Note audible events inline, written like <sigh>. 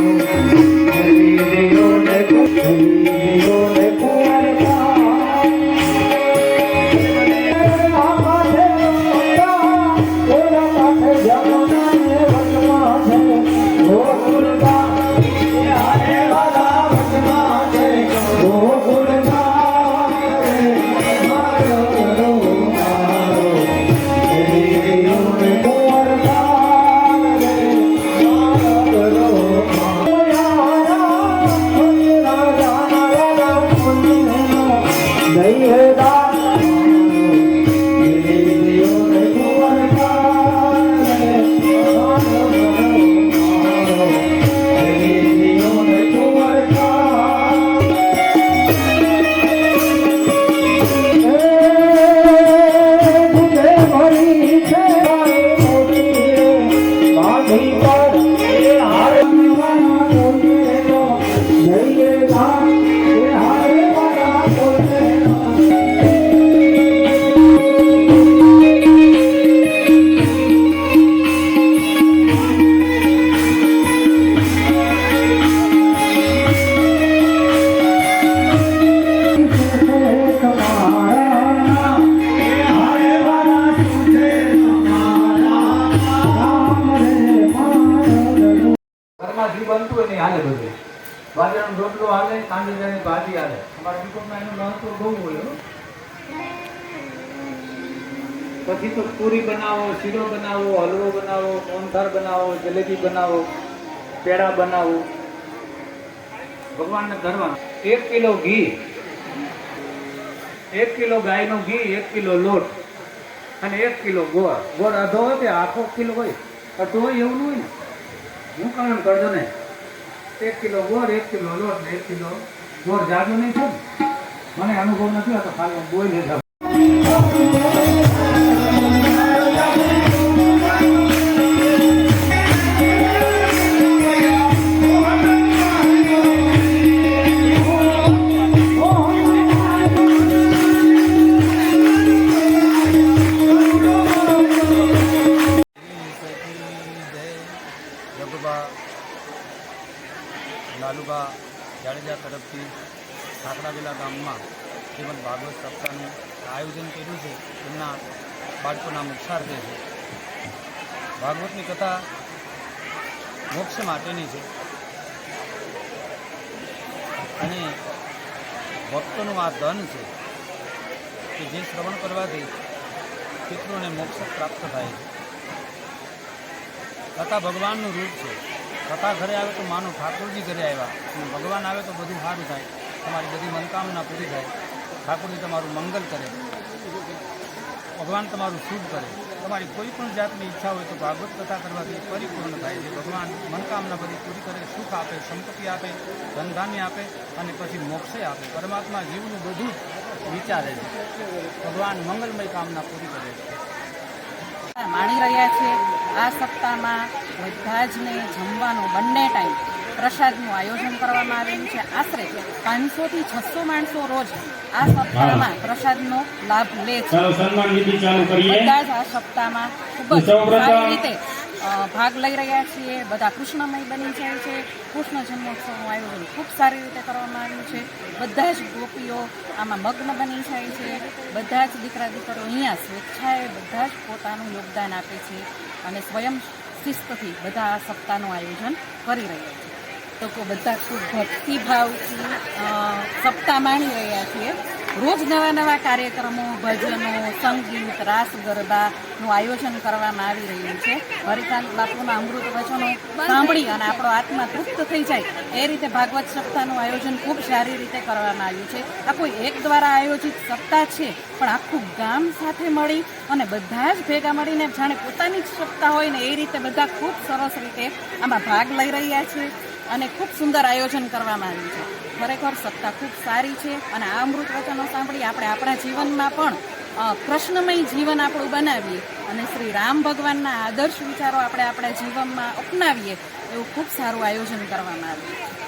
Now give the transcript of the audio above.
<laughs> Thank you. नहीं है ઘરમાં જે બનતું હોય ને હાલે બધું. બાજરાનો રોટલો હાલે કાંદીજાની ભાજી હાલે. અમારા વિકોટમાં એનું મહત્વ બહુ હોય પછી તો પૂરી બનાવો, શીરો બનાવો, હલવો બનાવો, મોહનથાળ બનાવો, જલેબી બનાવો, પેડા બનાવો. ભગવાનને ધરવા એક કિલો ઘી, એક કિલો ગાયનું ઘી, એક કિલો લોટ અને એક કિલો ગોળ. ગોળ અધો હોય કે આખો કિલો હોય? અડધો હોય એવું ન હોય ને? હું કારણ કરજો ને એક કિલો ગોળ, એક કિલો લોટ ને એક કિલો ગોળ જાજો નહીં છે મને અનુભવ નથી હોતો ખાલી બોલ જાડેજા તરફથી ઠાકરાવેલા ગામમાં શ્રીમદ ભાગવત સપ્તાહનું આયોજન કર્યું છે. તેમના બાળકોના મુક્ષાર્થે છે. ભાગવતની કથા મોક્ષ માટેની છે. અને ભક્તોનું આ ધન છે કે જે શ્રવણ કરવાથી પિતૃઓને મોક્ષ પ્રાપ્ત થાય છે. કથા ભગવાનનું રૂપ છે. કથા ઘરે આવે તો માનો ઠાકોરજી ઘરે આવ્યા. ભગવાન આવે તો બધું સારું થાય. તમારી બધી મનકામના પૂરી થાય. ઠાકોરજી તમારું મંગલ કરે. ભગવાન તમારું શુભ કરે. તમારી કોઈ પણ જાતની ઈચ્છા હોય તો ભાગવત કથા કરવાથી પરિપૂર્ણ થાય. છે ભગવાન મનકામના બધી પૂરી કરે, સુખ આપે, સંપત્તિ આપે, ધનધાન્ય આપે અને પછી મોક્ષે આપે. પરમાત્મા જીવનું બધું વિચારે છે. ભગવાન મંગલમય કામના પૂરી કરે છે. માણી રહ્યા છે આ સપ્તાહમાં બધા જને જમવાનું બંને ટાઈમ પ્રસાદનું આયોજન કરવામાં આવેલું છે. આશરે પાંચસોથી છસો માણસો રોજ આ સપ્તાહમાં પ્રસાદનો લાભ લે છે. બધા જ આ સપ્તાહમાં ખૂબ જ સારી રીતે ભાગ લઈ રહ્યા છીએ. બધા કૃષ્ણમય બની જાય છે. કૃષ્ણ જન્મોત્સવનું આયોજન ખૂબ સારી રીતે કરવામાં આવ્યું છે. બધા જ ગોપીઓ આમાં મગ્ન બની જાય છે. બધા જ દીકરા દીકરીઓ અહીંયા સ્વેચ્છાએ બધા જ પોતાનું યોગદાન આપે છે અને સ્વયં શિસ્તથી બધા આ સપ્તાહનું આયોજન કરી રહ્યા છે. તો બધા ખૂબ ભક્તિભાવથી સપ્તાહ માણી રહ્યા છીએ. રોજ નવા નવા કાર્યક્રમો, ભજનો, સંગીત, રાસ ગરબાનું આયોજન કરવામાં આવી રહ્યું છે. હરિકાંત બાપુના અમૃત વચનો સાંભળી અને આપણો આત્મા તૃપ્ત થઈ જાય એ રીતે ભાગવત સપ્તાહનું આયોજન ખૂબ સારી રીતે કરવામાં આવ્યું છે. આ કોઈ એક દ્વારા આયોજિત સપ્તાહ છે, પણ આખું ગામ સાથે મળી અને બધા જ ભેગા મળીને જાણે પોતાની જ સપ્તાહ હોય ને એ રીતે બધા ખૂબ સરસ રીતે આમાં ભાગ લઈ રહ્યા છે અને ખૂબ સુંદર આયોજન કરવામાં આવ્યું છે. ખરેખર સત્તા ખૂબ સારી છે અને આ અમૃત વચનો સાંભળી આપણે આપણા જીવનમાં પણ કૃષ્ણમય જીવન આપણું બનાવીએ અને શ્રી રામ ભગવાનના આદર્શ વિચારો આપણે આપણા જીવનમાં અપનાવીએ એવું ખૂબ સારું આયોજન કરવામાં આવ્યું છે.